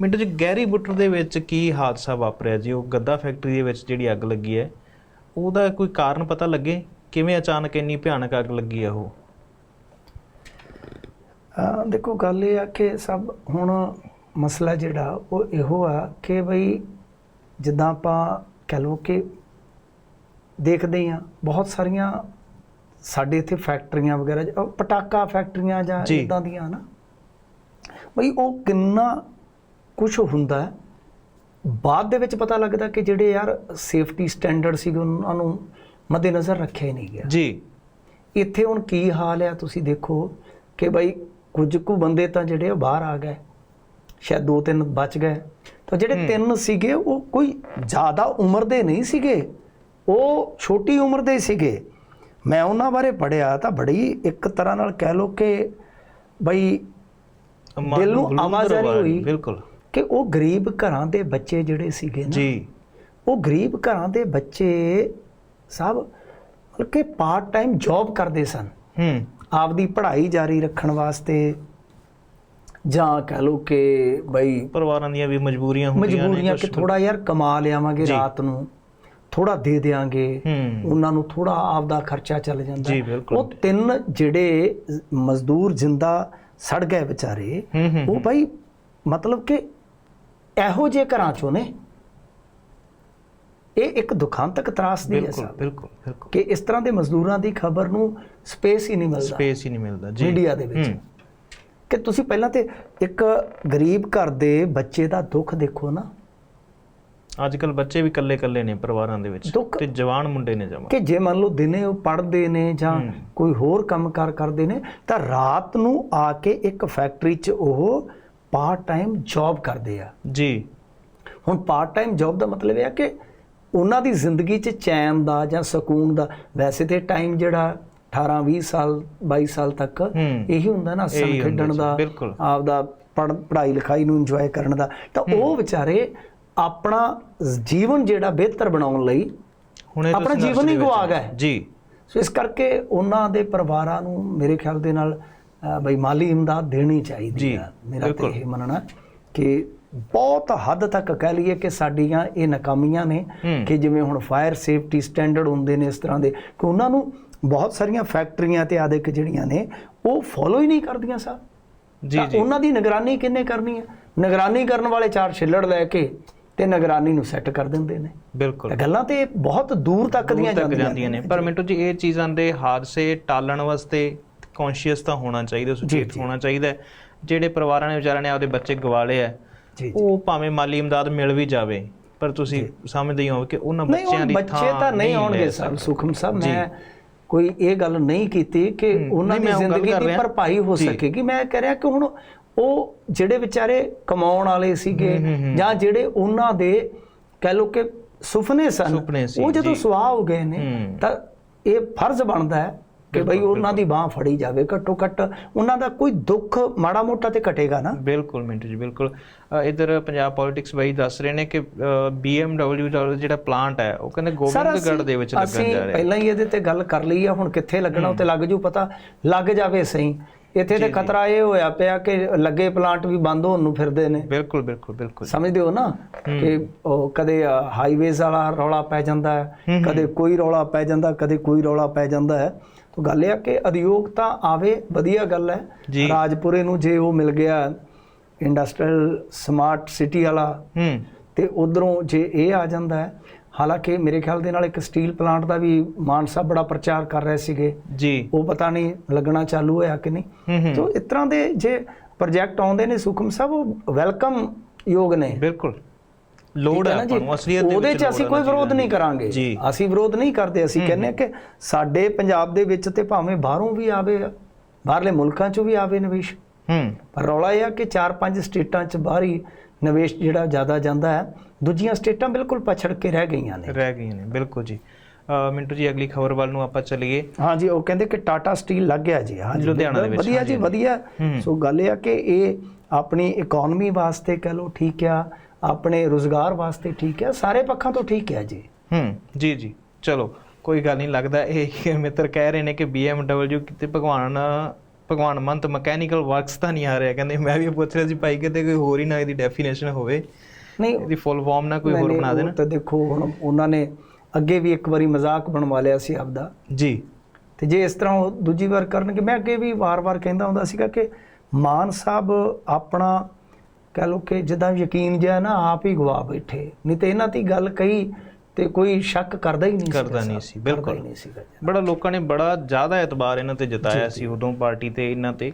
ਮਿੰਟੂ ਜੀ ਗੈਰੀ ਬੁੱਟਰ ਦੇ ਵਿੱਚ ਕੀ ਹਾਦਸਾ ਵਾਪਰਿਆ ਜੀ? ਉਹ ਗੱਦਾ ਫੈਕਟਰੀ ਦੇ ਵਿੱਚ ਜਿਹੜੀ ਅੱਗ ਲੱਗੀ ਹੈ ਉਹਦਾ ਕੋਈ ਕਾਰਨ ਪਤਾ ਲੱਗੇ? ਕਿਵੇਂ ਅਚਾਨਕ ਇੰਨੀ ਭਿਆਨਕ ਅੱਗ ਲੱਗੀ ਹੈ ਉਹ? ਦੇਖੋ ਗੱਲ ਇਹ ਆ ਕਿ ਸਭ ਹੁਣ ਮਸਲਾ ਜਿਹੜਾ ਉਹ ਇਹੋ ਆ ਕਿ ਬਈ ਜਿੱਦਾਂ ਆਪਾਂ ਕਹ ਲਓ ਕਿ ਦੇਖਦੇ ਆ ਬਹੁਤ ਸਾਰੀਆਂ ਸਾਡੇ ਇੱਥੇ ਫੈਕਟਰੀਆਂ ਵਗੈਰਾ ਪਟਾਕਾ ਫੈਕਟਰੀਆਂ ਜਾਂ ਜੀ। ਇਦਾਂ ਦੀਆਂ ਨਾ ਬਈ ਉਹ ਕਿੰਨਾ ਕੁਝ ਹੁੰਦਾ। ਬਾਅਦ ਦੇ ਵਿੱਚ ਪਤਾ ਲੱਗਦਾ ਕਿ ਜਿਹੜੇ ਯਾਰ ਸੇਫਟੀ ਸਟੈਂਡਰਡ ਸੀਗੇ ਉਹਨਾਂ ਨੂੰ ਮੱਦੇਨਜ਼ਰ ਰੱਖਿਆ ਹੀ ਨਹੀਂ ਗਿਆ। ਜੀ। ਇੱਥੇ ਹੁਣ ਕੀ ਹਾਲ ਹੈ ਤੁਸੀਂ ਦੇਖੋ ਕਿ ਭਾਈ ਕੁਝ ਕੁ ਬੰਦੇ ਤਾਂ ਜਿਹੜੇ ਆ ਬਾਹਰ ਆ ਗਏ ਸ਼ਾਇਦ ਦੋ ਤਿੰਨ ਬਚ ਗਏ। ਤਾਂ ਜਿਹੜੇ ਤਿੰਨ ਸੀਗੇ ਉਹ ਕੋਈ ਜ਼ਿਆਦਾ ਉਮਰ ਦੇ ਨਹੀਂ ਸੀਗੇ ਉਹ ਛੋਟੀ ਉਮਰ ਦੇ ਸੀਗੇ। ਮੈਂ ਉਹਨਾਂ ਬਾਰੇ ਪੜਿਆ ਤਾਂ ਬੜੀ ਇੱਕ ਤਰ੍ਹਾਂ ਨਾਲ ਕਹਿ ਲੋ ਕਿ ਬਈ ਦਿਲ ਨੂੰ ਬਲੂੰਦਰ ਆਵਾਜ਼ਾਰੀ ਆਵਾਜ਼, ਹੋਈ। ਬਿਲਕੁਲ। ਕਿ ਉਹ ਗਰੀਬ ਘਰਾਂ ਦੇ ਬੱਚੇ ਜਿਹੜੇ ਸੀਗੇ ਨਾ ਜੀ। ਉਹ ਗਰੀਬ ਘਰਾਂ ਦੇ ਬੱਚੇ ਸਭ ਮਤਲਬ ਕਿ ਪਾਰਟ ਟਾਈਮ ਜੌਬ ਕਰਦੇ ਸਨ। ਹੂੰ। ਆਪਦੀ ਪੜ੍ਹਾਈ ਜਾਰੀ ਰੱਖਣ ਵਾਸਤੇ ਜਾਂ ਕਹ ਲਓ ਕਿ ਬਈ ਪਰਿਵਾਰਾਂ ਦੀਆਂ ਵੀ ਮਜਬੂਰੀਆਂ ਹੁੰਦੀਆਂ ਨੇ ਮਜਬੂਰੀਆਂ ਕਿ ਥੋੜਾ ਯਾਰ ਕਮਾ ਲਿਆਵਾਂਗੇ। ਰਾਤ ਨੂੰ ਥੋੜਾ ਦੇ ਦੇਾਂਗੇ ਹੂੰ। ਉਹਨਾਂ ਨੂੰ ਥੋੜਾ ਆਪਦਾ ਖਰਚਾ ਚੱਲ ਜਾਂਦਾ। ਜੀ, ਬਿਲਕੁਲ। ਉਹ ਤਿੰਨ ਜਿਹੜੇ ਮਜ਼ਦੂਰ ਜਿੰਦਾ ਸੜ ਗਏ ਵਿਚਾਰੇ ਉਹ ਭਾਈ ਮਤਲਬ ਕਿ ਇਹੋ ਜਿਹੇ ਘਰਾਂ ਚੋਂ ਨੇ। ਇਹ ਇੱਕ ਦੁਖਾਂਤਕ ਤਰਾਸਦੀ ਹੈ ਸਾਹਿਬ ਬਿਲਕੁਲ ਬਿਲਕੁਲ ਕਿ ਇਸ ਤਰ੍ਹਾਂ ਦੇ ਮਜ਼ਦੂਰਾਂ ਦੀ ਖਬਰ ਨੂੰ ਸਪੇਸ ਹੀ ਨਹੀਂ ਮਿਲਦਾ। ਸਪੇਸ ਹੀ ਨਹੀਂ ਮਿਲਦਾ ਜੀ। ਮੀਡੀਆ ਦੇ ਵਿੱਚ। ਕਿ ਤੁਸੀਂ ਪਹਿਲਾਂ ਤੇ ਇੱਕ ਗਰੀਬ ਘਰ ਦੇ ਬੱਚੇ ਦਾ ਦੁੱਖ ਦੇਖੋ ਨਾ। ਅੱਜ ਕੱਲ ਬੱਚੇ ਵੀ ਇਕੱਲੇ ਇਕੱਲੇ ਨੇ ਪਰਿਵਾਰਾਂ ਦੇ ਵਿੱਚ ਤੇ ਜਵਾਨ ਮੁੰਡੇ ਨੇ ਜਮਾ ਕਿ ਜੇ ਮੰਨ ਲਓ ਦਿਨੇ ਉਹ ਪੜ੍ਹਦੇ ਨੇ ਜਾਂ। ਕੋਈ ਹੋਰ ਕੰਮਕਾਰ ਕਰਦੇ ਨੇ ਤਾਂ ਰਾਤ ਨੂੰ ਆ ਕੇ ਇੱਕ ਫੈਕਟਰੀ 'ਚ ਉਹ ਪਾਰਟ ਟਾਈਮ ਜੌਬ ਕਰਦੇ ਆ ਜੀ ਹੁਣ ਪਾਰਟ ਟਾਈਮ ਜੌਬ ਦਾ ਮਤਲਬ ਇਹ ਆ ਕਿ ਉਹਨਾਂ ਦੀ ਜ਼ਿੰਦਗੀ 'ਚ ਚੈਨ ਦਾ ਜਾਂ ਸਕੂਨ ਦਾ ਵੈਸੇ ਤੇ ਟਾਈਮ ਜਿਹੜਾ 18 20 ਸਾਲ 22 ਸਾਲ ਤੱਕ। ਇਹੀ ਹੁੰਦਾ ਨਾ ਹੁੰਦਾ ਖੇਡਣ ਦਾ। ਆਪਦਾ ਪੜ੍ਹ- ਪੜ੍ਹਾਈ ਲਿਖਾਈ ਨੂੰ ਇੰਜੋਏ ਕਰਨ ਦਾ ਤਾਂ ਉਹ ਵਿਚਾਰੇ ਆਪਣਾ ਜੀਵਨ ਜਿਹੜਾ ਬਿਹਤਰ ਬਣਾਉਣ ਲਈ ਹੁਣੇ ਆਪਣਾ ਜੀਵਨ ਹੀ ਗਵਾ ਗਏ। ਜੀ ਸੋ ਇਸ ਕਰਕੇ ਉਹਨਾਂ ਦੇ ਪਰਿਵਾਰਾਂ ਨੂੰ ਮੇਰੇ ਖਿਆਲ ਦੇ ਨਾਲ ਬਈ ਮਾਲੀ ਇਮਦਾਦ ਦੇਣੀ ਚਾਹੀਦੀ ਹੈ ਮੇਰਾ ਤਾਂ। ਇਹ ਮੰਨਣਾ ਕਿ ਬਹੁਤ ਹੱਦ ਤੱਕ ਕਹਿ ਲਈਏ ਕਿ ਸਾਡੀਆਂ ਇਹ ਨਾਕਾਮੀਆਂ ਨੇ। ਕਿ ਜਿਵੇਂ ਹੁਣ ਫਾਇਰ ਸੇਫਟੀ ਸਟੈਂਡਰਡ ਹੁੰਦੇ ਨੇ ਇਸ ਤਰ੍ਹਾਂ ਦੇ ਕਿ ਉਹਨਾਂ ਨੂੰ ਬਹੁਤ ਸਾਰੀਆਂ ਫੈਕਟਰੀਆਂ ਤੇ ਆਦਿਕ ਜਿਹੜੀਆਂ ਨੇ ਉਹ ਫੋਲੋ ਹੀ ਨਹੀਂ ਕਰਦੀਆਂ ਸਾਹਿਬ ਜੀ ਜੀ। ਉਹਨਾਂ ਦੀ ਨਿਗਰਾਨੀ ਕਿੰਨੇ ਕਰਨੀ ਹੈ ਨਿਗਰਾਨੀ ਕਰਨ ਵਾਲੇ ਚਾਰ ਛਿੱਲੜ ਲੈ ਕੇ ਤੇ ਨਿਗਰਾਨੀ ਨੂੰ ਸੈੱਟ ਕਰ ਦਿੰਦੇ ਨੇ। ਬਿਲਕੁਲ। ਗੱਲਾਂ ਤੇ ਬਹੁਤ ਦੂਰ ਤੱਕ ਦੀਆਂ ਜਾਂਦੀਆਂ ਨੇ। ਪਰ ਮਿੰਟੂ ਜੀ ਇਹ ਚੀਜ਼ਾਂ ਦੇ ਹਾਦਸੇ ਟਾਲਣ ਵਾਸਤੇ ਕੌਨਸ਼ੀਅਸ ਤਾਂ ਹੋਣਾ ਚਾਹੀਦਾ ਸੁਚੇਤ। ਹੋਣਾ ਚਾਹੀਦਾ। ਜਿਹੜੇ ਪਰਿਵਾਰਾਂ ਨੇ ਵਿਚਾਰਿਆਂ ਨੇ ਆਪਦੇ ਬੱਚੇ ਗਵਾਲੇ ਆ ਉਹ ਭਾਵੇਂ ਮਾਲੀ ਇਮਦਾਦ ਮਿਲ ਵੀ ਜਾਵੇ ਪਰ ਤੁਸੀਂ ਸਮਝਦੇ ਹੀ ਹੋ ਕਿ ਉਹਨਾਂ ਬੱਚਿਆਂ ਦੀ ਬੱਚੇ ਥਾਂ ਤਾਂ ਨਹੀਂ ਆਉਣਗੇ ਸਕਦੇ। ਸੁਖਮ ਸਾਹਿਬ। ਮੈਂ ਕੋਈ ਇਹ ਗੱਲ ਨਹੀਂ ਕੀਤੀ ਕਿ ਉਹਨਾਂ ਦੀ ਜ਼ਿੰਦਗੀ ਦੀ। ਭਰਪਾਈ ਹੋ। ਸਕੇਗੀ ਮੈਂ ਕਹਿ ਰਿਹਾ ਕਿ ਹੁਣ ਉਹ ਜਿਹੜੇ ਵਿਚਾਰੇ ਕਮਾਉਣ ਵਾਲੇ ਸੀਗੇ। ਜਾਂ ਜਿਹੜੇ ਉਹਨਾਂ ਦੇ ਕਹਿ ਲੋ ਕਿ ਸੁਪਨੇ ਸਨ ਉਹ ਜਦੋਂ। ਸੁਆਹ ਹੋ ਗਏ ਨੇ। ਤਾਂ ਇਹ ਫਰਜ਼ ਬਣਦਾ ਹੈ ਕਿ ਭਈ ਉਹਨਾਂ ਦੀ ਬਾਹ ਫੜੀ ਜਾਵੇ ਘੱਟੋ ਘੱਟ ਉਹਨਾਂ ਦਾ ਕੋਈ ਦੁੱਖ ਮਾੜਾ ਮੋਟਾ ਤੇ ਘਟੇਗਾ ਨਾ। ਬਿਲਕੁਲ ਮਿੰਟੂ ਜੀ ਬਿਲਕੁਲ। ਇੱਧਰ ਪੰਜਾਬ ਪੋਲਿਟਿਕਸ ਬਾਈ ਦੱਸ ਰਹੇ ਨੇ ਕਿ BMW ਦਾ ਜਿਹੜਾ ਪਲਾਂਟ ਹੈ ਉਹ ਕਹਿੰਦੇ ਗੋਬਿੰਦਗੜ੍ਹ ਦੇ ਵਿੱਚ ਲੱਗਣ ਅਸੀਂ ਜਾ ਰਿਹਾ ਹੈ। ਪਹਿਲਾਂ ਹੀ ਇਹਦੇ ਤੇ ਗੱਲ ਕਰ ਲਈ ਆ ਹੁਣ ਕਿੱਥੇ ਲੱਗਣਾ ਉਹ ਤੇ ਲੱਗ ਜੂ ਪਤਾ ਲੱਗ ਜਾਵੇ ਸਹੀ। ਇੱਥੇ ਤੇ ਖਤਰਾ ਇਹ ਹੋਇਆ ਪਿਆ ਕਿ ਲੱਗੇ ਪਲਾਂਟ ਵੀ ਬੰਦ ਹੋਣ ਨੂੰ ਫਿਰਦੇ ਨੇ। ਬਿਲਕੁਲ ਬਿਲਕੁਲ ਬਿਲਕੁਲ। ਸਮਝਦੇ ਹੋ ਨਾ ਕਿ ਉਹ ਕਦੇ ਹਾਈਵੇਜ਼ ਵਾਲਾ ਰੌਲਾ ਪੈ ਜਾਂਦਾ ਹੈ ਕਦੇ ਕੋਈ ਰੌਲਾ ਪੈ ਜਾਂਦਾ ਕਦੇ ਕੋਈ ਰੌਲਾ ਪੈ ਜਾਂਦਾ ਹੈ। ਤਾਂ ਗੱਲ ਇਹ ਆ ਕਿ ਉਦਯੋਗ ਤਾਂ ਆਵੇ ਵਧੀਆ ਗੱਲ ਹੈ। ਰਾਜਪੁਰੇ ਨੂੰ ਜੇ ਉਹ ਮਿਲ ਗਿਆ ਇੰਡਸਟਰੀਅਲ ਸਮਾਰਟ ਸਿਟੀ ਵਾਲਾ ਤੇ ਉਧਰੋਂ ਜੇ ਇਹ ਆ ਜਾਂਦਾ ਹੈ ਹਾਲਾਂਕਿ ਮੇਰੇ ਖਿਆਲ ਦੇ ਨਾਲ ਇੱਕ ਸਟੀਲ ਪਲਾਂਟ ਦਾ ਵੀ ਮਾਨ ਸਾਹਿਬ ਬੜਾ ਪ੍ਰਚਾਰ ਕਰ ਰਹੇ ਸੀਗੇ। ਜੀ। ਉਹ ਪਤਾ ਨਹੀਂ ਲੱਗਣਾ ਚਾਲੂ ਹੋਇਆ ਕਿ ਨਹੀਂ। ਸੋ ਇਸ ਤਰ੍ਹਾਂ ਦੇ ਜੇ ਪ੍ਰੋਜੈਕਟ ਆਉਂਦੇ ਨੇ ਸੁਖਮ ਸਾਹਿਬ ਉਹ ਵੈਲਕਮ ਯੋਗ ਨੇ। ਬਿਲਕੁਲ। ਲੋੜ ਹੈ? ਆਪਾਂ ਨੂੰ ਅਸਲੀਅਤ ਦੇ ਉਹਦੇ ਚ ਅਸੀਂ ਕੋਈ ਵਿਰੋਧ ਨਹੀਂ ਕਰਾਂਗੇ। ਅਸੀਂ ਵਿਰੋਧ ਨਹੀਂ ਕਰਦੇ ਅਸੀਂ ਕਹਿੰਦੇ ਕਿ ਸਾਡੇ ਪੰਜਾਬ ਦੇ ਵਿੱਚ ਤੇ ਭਾਵੇਂ ਬਾਹਰੋਂ ਵੀ ਆਵੇ ਬਾਹਰਲੇ ਮੁਲਕਾਂ ਚੋਂ ਵੀ ਆਵੇ ਨਿਵੇਸ਼। ਹੂੰ। ਪਰ ਰੌਲਾ ਇਹ ਆ ਕਿ 4-5 ਸਟੇਟਾਂ 'ਚ ਬਾਹਰੀ ਨਿਵੇਸ਼ ਜਿਹੜਾ ਜ਼ਿਆਦਾ ਜਾਂਦਾ ਹੈ ਦੂਜੀਆਂ ਸਟੇਟਾਂ ਬਿਲਕੁਲ ਪਛੜ ਕੇ ਰਹਿ ਗਈਆਂ ਨੇ। ਰਹਿ ਗਈਆਂ ਨੇ ਬਿਲਕੁਲ ਜੀ। ਮਿੰਟੂ ਜੀ ਅਗਲੀ ਖਬਰ ਵੱਲ ਨੂੰ ਆਪਾਂ ਚੱਲੀਏ। ਹਾਂਜੀ ਉਹ ਕਹਿੰਦੇ ਕਿ ਟਾਟਾ ਸਟੀਲ ਲੱਗ ਗਿਆ ਜੀ। ਹਾਂਜੀ ਲੁਧਿਆਣਾ ਦੇ ਵਿੱਚ, ਵਧੀਆ ਜੀ ਵਧੀਆ। ਸੋ ਗੱਲ ਇਹ ਆ ਕਿ ਇਹ ਆਪਣੀ ਇਕਨੋਮੀ ਵਾਸਤੇ ਕਹ ਲਓ ਠੀਕ ਆ ਆਪਣੇ ਰੋਜ਼ਗਾਰ ਵਾਸਤੇ ਠੀਕ ਆ ਸਾਰੇ ਪੱਖਾਂ ਤੋਂ ਠੀਕ ਹੈ ਜੀ। ਹੂੰ ਜੀ ਜੀ। ਚਲੋ ਕੋਈ ਗੱਲ ਨਹੀਂ ਲੱਗਦਾ ਇਹ ਮਿੱਤਰ ਕਹਿ ਰਹੇ ਨੇ ਕਿ BMW ਕਿਤੇ ਭਗਵਾਨ ਭਗਵਾਨ ਮੰਤ ਮਕੈਨੀਕਲ ਵਰਕਸ ਤਾਂ ਨਹੀਂ ਆ ਰਿਹਾ। ਕਹਿੰਦੇ ਮੈਂ ਵੀ ਪੁੱਛ ਰਿਹਾ ਸੀ ਭਾਈ ਕਿਤੇ ਕੋਈ ਹੋਰ ਹੀ ਨਾ ਇਹਦੀ ਡੈਫੀਨੇਸ਼ਨ ਹੋਵੇ। ਨਹੀਂ ਇਹਦੀ ਫੁੱਲ ਫਾਰਮ ਨਾ ਕੋਈ ਹੋਰ ਬਣਾ ਦੇਣ। ਤਾਂ ਦੇਖੋ ਹੁਣ ਉਹਨਾਂ ਨੇ ਅੱਗੇ ਵੀ ਇੱਕ ਵਾਰੀ ਮਜ਼ਾਕ ਬਣਵਾ ਲਿਆ ਸੀ ਆਪਦਾ। ਜੀ। ਤੇ ਜੇ ਇਸ ਤਰ੍ਹਾਂ ਉਹ ਦੂਜੀ ਵਾਰ ਕਰਨਗੇ ਮੈਂ ਅੱਗੇ ਵੀ ਵਾਰ-ਵਾਰ ਕਹਿੰਦਾ ਹੁੰਦਾ ਸੀਗਾ ਕਿ ਮਾਨ ਸਾਹਿਬ ਆਪਣਾ ਕਹ ਲੋ ਕਿ ਜਿੱਦਾਂ ਯਕੀਨ ਜਿਹਾ ਨਾ ਆਪ ਹੀ ਗਵਾ ਬੈਠੇ। ਨਹੀਂ ਤੇ ਇਹਨਾਂ ਦੀ ਗੱਲ ਕਹੀ ਤੇ ਕੋਈ ਸ਼ੱਕ ਕਰਦਾ ਹੀ ਨਹੀਂ ਕਰਦਾ ਨਹੀਂ ਸੀ, ਬਿਲਕੁਲ। ਬੜਾ ਲੋਕਾਂ ਨੇ ਬੜਾ ਜ਼ਿਆਦਾ ਇਤਬਾਰ ਇਹਨਾਂ ਤੇ ਜਤਾਇਆ ਸੀ ਉਦੋਂ ਪਾਰਟੀ ਤੇ ਇਹਨਾਂ ਤੇ।